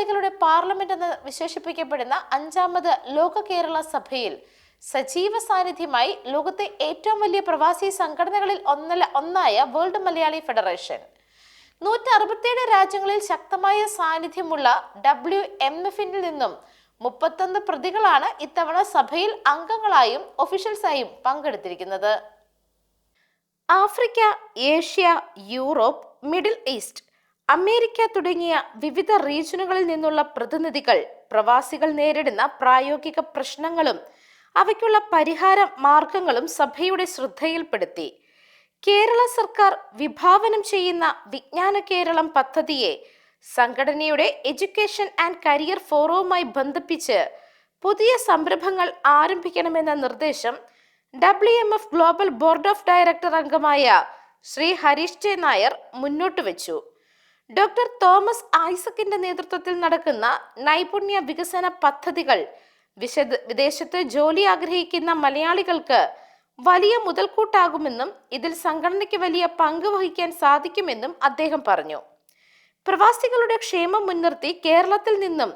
മലയാളികളുടെ പാർലമെന്റ് എന്ന് വിശേഷിപ്പിക്കപ്പെടുന്ന അഞ്ചാമത് ലോക കേരള സഭയിൽ സജീവ സാന്നിധ്യമായി ലോകത്തെ ഏറ്റവും വലിയ പ്രവാസി സംഘടനകളിൽ ഒന്നല്ല ഒന്നായ വേൾഡ് മലയാളി ഫെഡറേഷൻ. നൂറ്റി അറുപത്തിയേഴ് രാജ്യങ്ങളിൽ ശക്തമായ സാന്നിധ്യമുള്ള ഡബ്ല്യു എം എഫിൽ നിന്നും മുപ്പത്തൊന്ന് പ്രതികളാണ് ഇത്തവണ സഭയിൽ അംഗങ്ങളായും ഒഫീഷ്യൽസായും പങ്കെടുത്തിരിക്കുന്നത്. Africa Asia Europe Middle East America തുടങ്ങിയ വിവിധ റീജിയനുകളിൽ നിന്നുള്ള പ്രതിനിധികൾ പ്രവാസികൾ നേരിടുന്ന പ്രായോഗിക പ്രശ്നങ്ങളും അവയ്ക്കുള്ള പരിഹാര മാർഗങ്ങളും സഭയുടെ ശ്രദ്ധയിൽപ്പെടുത്തി. കേരള സർക്കാർ വിഭാവനം ചെയ്യുന്ന വിജ്ഞാന കേരളം പദ്ധതിയെ സംഘടനയുടെ എഡ്യൂക്കേഷൻ ആൻഡ് കരിയർ ഫോറവുമായി ബന്ധിപ്പിച്ച് പുതിയ സംരംഭങ്ങൾ ആരംഭിക്കണമെന്ന നിർദ്ദേശം W M F global board of director അംഗമായ ശ്രീ ഹരീഷ് ജെ നായർ മുന്നോട്ട് വെച്ചു ഡോക്ടർ തോമസ് ഐസക്കിന്റെ നേതൃത്വത്തിൽ നടക്കുന്ന നൈപുണ്യ വികസന പദ്ധതികൾ വിശദ വിദേശത്ത് ജോലി ആഗ്രഹിക്കുന്ന മലയാളികൾക്ക് വലിയ മുതൽക്കൂട്ടാകുമെന്നും ഇതിൽ സംഘടനയ്ക്ക് വലിയ പങ്ക് വഹിക്കാൻ സാധിക്കുമെന്നും അദ്ദേഹം പറഞ്ഞു. പ്രവാസികളുടെ ക്ഷേമം മുൻനിർത്തി കേരളത്തിൽ നിന്നും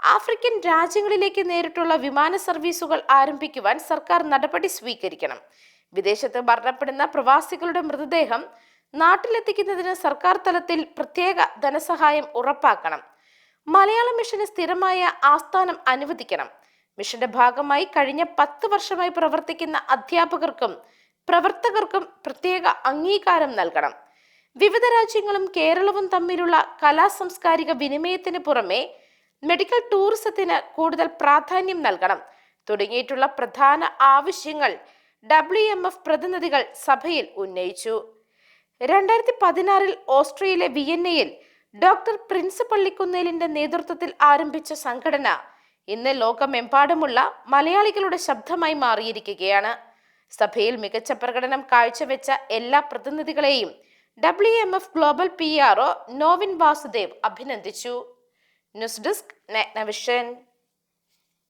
ആഫ്രിക്കൻ രാജ്യങ്ങളിലേക്ക് നേരിട്ടുള്ള വിമാന സർവീസുകൾ ആരംഭിക്കുവാൻ സർക്കാർ നടപടി സ്വീകരിക്കണം. വിദേശത്ത് മരണപ്പെടുന്ന പ്രവാസികളുടെ മൃതദേഹം നാട്ടിലെത്തിക്കുന്നതിന് സർക്കാർ തലത്തിൽ പ്രത്യേക ധനസഹായം ഉറപ്പാക്കണം. മലയാള മിഷന് സ്ഥിരമായ ആസ്ഥാനം അനുവദിക്കണം. മിഷന്റെ ഭാഗമായി കഴിഞ്ഞ പത്ത് വർഷമായി പ്രവർത്തിക്കുന്ന അധ്യാപകർക്കും പ്രവർത്തകർക്കും പ്രത്യേക അംഗീകാരം നൽകണം. വിവിധ രാജ്യങ്ങളും കേരളവും തമ്മിലുള്ള കലാ സാംസ്കാരിക വിനിമയത്തിന് പുറമെ മെഡിക്കൽ ടൂറിസത്തിന് കൂടുതൽ പ്രാധാന്യം നൽകണം. തുടങ്ങിയിട്ടുള്ള പ്രധാന ആവശ്യങ്ങൾ ഡബ്ല്യു പ്രതിനിധികൾ സഭയിൽ ഉന്നയിച്ചു. രണ്ടായിരത്തി പതിനാറിൽ ഓസ്ട്രിയയിലെ വിയന്നയിൽ ഡോക്ടർ പ്രിൻസ് പള്ളിക്കുന്നേലിന്റെ നേതൃത്വത്തിൽ ആരംഭിച്ച സംഘടന ഇന്ന് ലോകമെമ്പാടുമുള്ള മലയാളികളുടെ ശബ്ദമായി മാറിയിരിക്കുകയാണ്. സഭയിൽ മികച്ച പ്രകടനം കാഴ്ചവെച്ച എല്ലാ പ്രതിനിധികളെയും W M F global P R O Novin Vasudev അഭിനന്ദിച്ചു. News desk നഗ്നവിഷൻ.